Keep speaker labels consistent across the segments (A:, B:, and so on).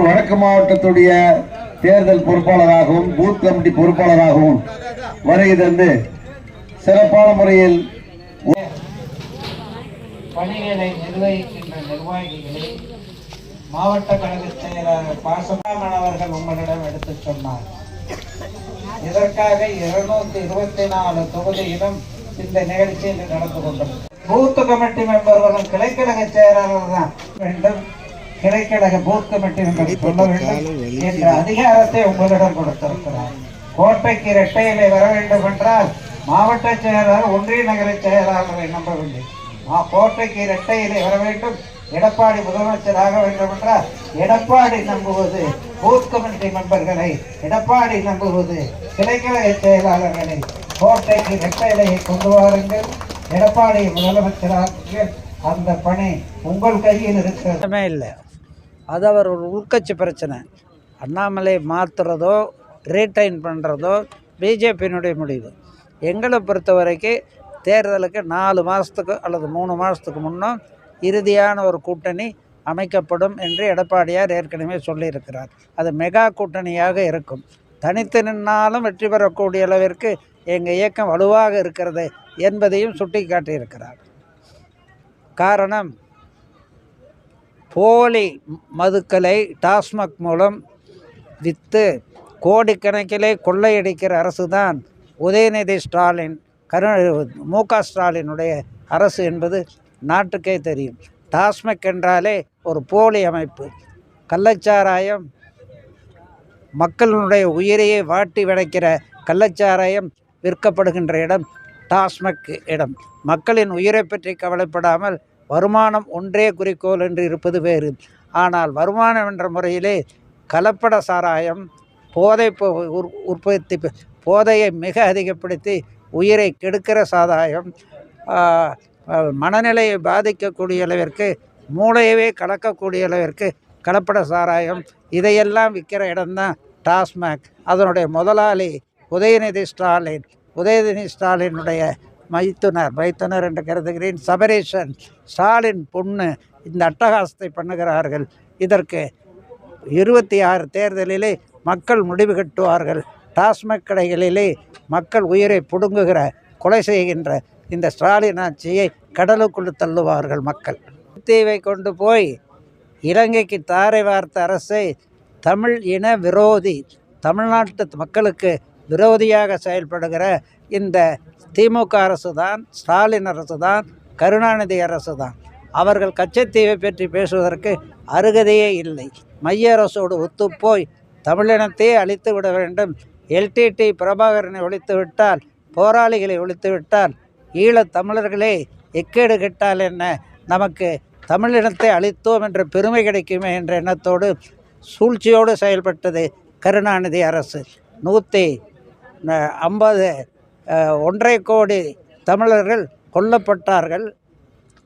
A: வடக்கு மாவட்டத்துடைய தேர்தல் பொறுப்பாளராகவும் பூத் கமிட்டி பொறுப்பாளராகவும் வருகை தந்து சிறப்பான முறையில்
B: பணிகளை நிர்வகிக்கின்ற நிர்வாகிகளை மாவட்ட கழக செயலாளர் பாசமானவர்கள் உங்களிடம் எடுத்துச் சொன்னார். இதற்காக இருநூத்தி இருபத்தி நாலு தொகுதியிலும் இந்த நிகழ்ச்சி இன்று நடந்து கொண்டது பூத் கமிட்டி மெம்பர்களும் கிளைக்கழக செயலாளர் தான் வேண்டும். கிளைக்கழக பூத் கமிட்டி மெம்பர் சொல்ல வேண்டும் என்ற அதிகாரத்தை உங்களிடம் கொடுத்திருக்கிறார். கோட்டைக்கு இரட்டையிலே வர வேண்டும் என்றால் மாவட்ட செயலாளர் ஒன்றிய நகர செயலாளரை நம்பவில்லை கோட்டைக்கு இரட்டையிலே வர வேண்டும். எடப்பாடி முதலமைச்சராக வேண்டும் என்றால் எடப்பாடி நம்புவது பூத் கமிட்டி மெம்பர்களை எடப்பாடி நம்புவது கிளைக்கழக செயலாளர்களை கோட்டைக்கு இரட்டையிலையை கொண்டு வாருங்கள். எடப்பாடி முதலமைச்சராக அந்த பணி உங்கள் கையில் இருக்கிறதுமே இல்லை. அது அவர் ஒரு உள்கட்சி பிரச்சனை. அண்ணாமலை மாற்றுறதோ ரீடைன் பண்ணுறதோ பிஜேபியினுடைய முடிவு. எங்களை பொறுத்த வரைக்கும் தேர்தலுக்கு நாலு மாதத்துக்கு அல்லது மூணு மாதத்துக்கு முன்னும் இறுதியான ஒரு கூட்டணி அமைக்கப்படும் என்று எடப்பாடியார் ஏற்கனவே சொல்லியிருக்கிறார். அது மெகா கூட்டணியாக இருக்கும். தனித்து நின்னாலும் வெற்றி பெறக்கூடிய அளவிற்கு எங்கள் இயக்கம் வலுவாக இருக்கிறது என்பதையும் சுட்டி காட்டியிருக்கிறார் காரணம் போலி மதுக்களை டாஸ்மாக் மூலம் விற்று கோடிக்கணக்கிலே கொள்ளையடிக்கிற அரசு தான் உதயநிதி ஸ்டாலின் கரு மு க ஸ்டாலினுடைய அரசு என்பது நாட்டுக்கே தெரியும். டாஸ்மாக் என்றாலே ஒரு போலி அமைப்பு. கள்ளச்சாராயம் மக்களினுடைய உயிரையே வாட்டி விளைக்கிற கள்ளச்சாராயம் விற்கப்படுகின்ற இடம் டாஸ்மக் இடம். மக்களின் உயிரை பற்றி கவலைப்படாமல் வருமானம் ஒன்றே குறிக்கோள் என்று இருப்பது வேறு. ஆனால் வருமானம் என்ற முறையிலே கலப்பட சாராயம் போதை உற்- உற்பத்தி போதையை மிக அதிகப்படுத்தி உயிரை கெடுக்கிற சாராயம் மனநிலையை பாதிக்கக்கூடிய அளவிற்கு மூளையவே கலக்கக்கூடிய அளவிற்கு கலப்பட சாராயம் இதையெல்லாம் விற்கிற இடம்தான் டாஸ்மாக். அதனுடைய முதலாளி உதயநிதி ஸ்டாலின். உதயநிதி ஸ்டாலினுடைய மைத்துனர் மைத்துனர் என்று கருதுகிறேன். சபரேஷன் ஸ்டாலின் பொண்ணு இந்த அட்டகாசத்தை பண்ணுகிறார்கள். இதற்கு இருபத்தி ஆறு தேர்தலிலே மக்கள் முடிவு கட்டுவார்கள். டாஸ்மாக் கடைகளிலே மக்கள் உயிரை பிடுங்குகிற கொலை செய்கின்ற இந்த ஸ்டாலின் ஆட்சியை கடலுக்குள் தள்ளுவார்கள் மக்கள். தீவை கொண்டு போய் இலங்கைக்கு தாரை வார்த்த அரசை தமிழ் இன விரோதி தமிழ்நாட்டு மக்களுக்கு விரோதியாக செயல்படுகிற இந்த திமுக அரசு தான் ஸ்டாலின் அரசு தான் கருணாநிதி அரசு தான் அவர்கள் கச்சத்தீவை பற்றி பேசுவதற்கு அருகதையே இல்லை. மைய அரசோடு ஒத்துப்போய் தமிழினத்தையே அழித்து விட வேண்டும். எல்டிடி பிரபாகரனை ஒழித்துவிட்டால் போராளிகளை ஒழித்துவிட்டால் ஈழத் தமிழர்களே எக்கேடு கெட்டால் என்ன? நமக்கு தமிழினத்தை அழித்தோம் என்ற பெருமை கிடைக்குமே என்ற எண்ணத்தோடு சூழ்ச்சியோடு செயல்பட்டது கருணாநிதி அரசு. நூற்றி ஐம்பது ஒன்றரை கோடி தமிழர்கள் கொல்லப்பட்டார்கள்.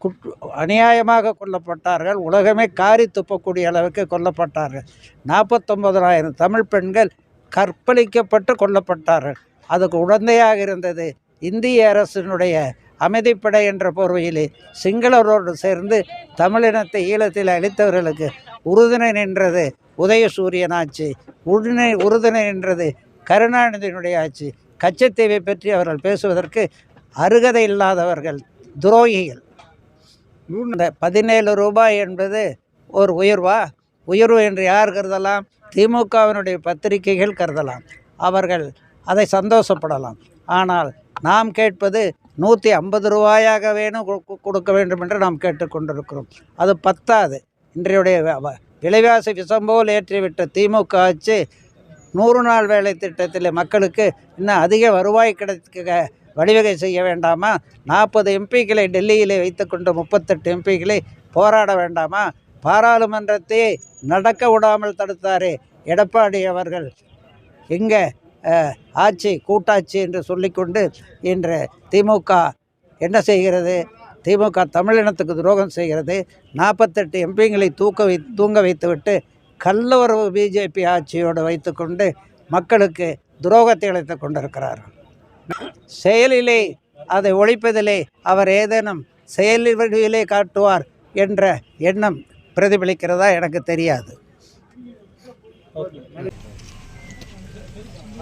B: குட் அநியாயமாக கொல்லப்பட்டார்கள். உலகமே காரி துப்பக்கூடிய அளவுக்கு கொல்லப்பட்டார்கள். நாற்பத்தொம்பதனாயிரம் தமிழ் பெண்கள் கற்பழிக்கப்பட்டு கொல்லப்பட்டார்கள். அதுக்கு உடந்தையாக இருந்தது இந்திய அரசினுடைய அமைதிப்படை என்ற போர்வையிலே சிங்களரோடு சேர்ந்து தமிழினத்தை ஈழத்தில் அளித்தவர்களுக்கு உறுதுணை நின்றது உதயசூரியன் ஆட்சி. உடனே உறுதுணை நின்றது கருணாநிதியினுடைய ஆட்சி. கச்சத்தீவை பற்றி அவர்கள் பேசுவதற்கு அருகதை இல்லாதவர்கள் துரோகிகள். பதினேழு ரூபாய் என்பது ஒரு உயர்வா? உயர்வு என்று யார் கருதலாம்? திமுகவினுடைய பத்திரிகைகள் கருதலாம். அவர்கள் அதை சந்தோஷப்படலாம். ஆனால் நாம் கேட்பது நூற்றி ஐம்பது ரூபாயாக வேணும் கொடுக்க வேண்டும் என்று நாம் கேட்டுக்கொண்டிருக்கிறோம். அது பத்தாது. இன்றையுடைய விலைவாசி விசம்போல் ஏற்றிவிட்ட திமுக ஆட்சி நூறு நாள் வேலை திட்டத்தில் மக்களுக்கு இன்னும் அதிக வருவாய் கிடைக்க வழிவகை செய்ய வேண்டாமா? நாற்பது எம்பிக்களை டெல்லியிலே வைத்துக்கொண்டு முப்பத்தெட்டு எம்பிக்களை போராட வேண்டாமா? பாராளுமன்றத்தை நடக்க விடாமல் தடுத்தாரே எடப்பாடி அவர்கள். எங்கே ஆட்சி கூட்டாட்சி என்று சொல்லிக்கொண்டு இன்று திமுக என்ன செய்கிறது? திமுக தமிழினத்துக்கு துரோகம் செய்கிறது. நாற்பத்தெட்டு எம்பிங்களை தூக்க வை தூங்க வைத்துவிட்டு கல்லவரவு பிஜேபி ஆட்சியோடு வைத்துக்கொண்டு மக்களுக்கு துரோகத்தை இழைத்து கொண்டிருக்கிறார். செயலிலே அதை ஒழிப்பதிலே அவர் ஏதேனும் செயல் வழியிலே காட்டுவார் என்ற எண்ணம் பிரதிபலிக்கிறதா எனக்கு தெரியாது.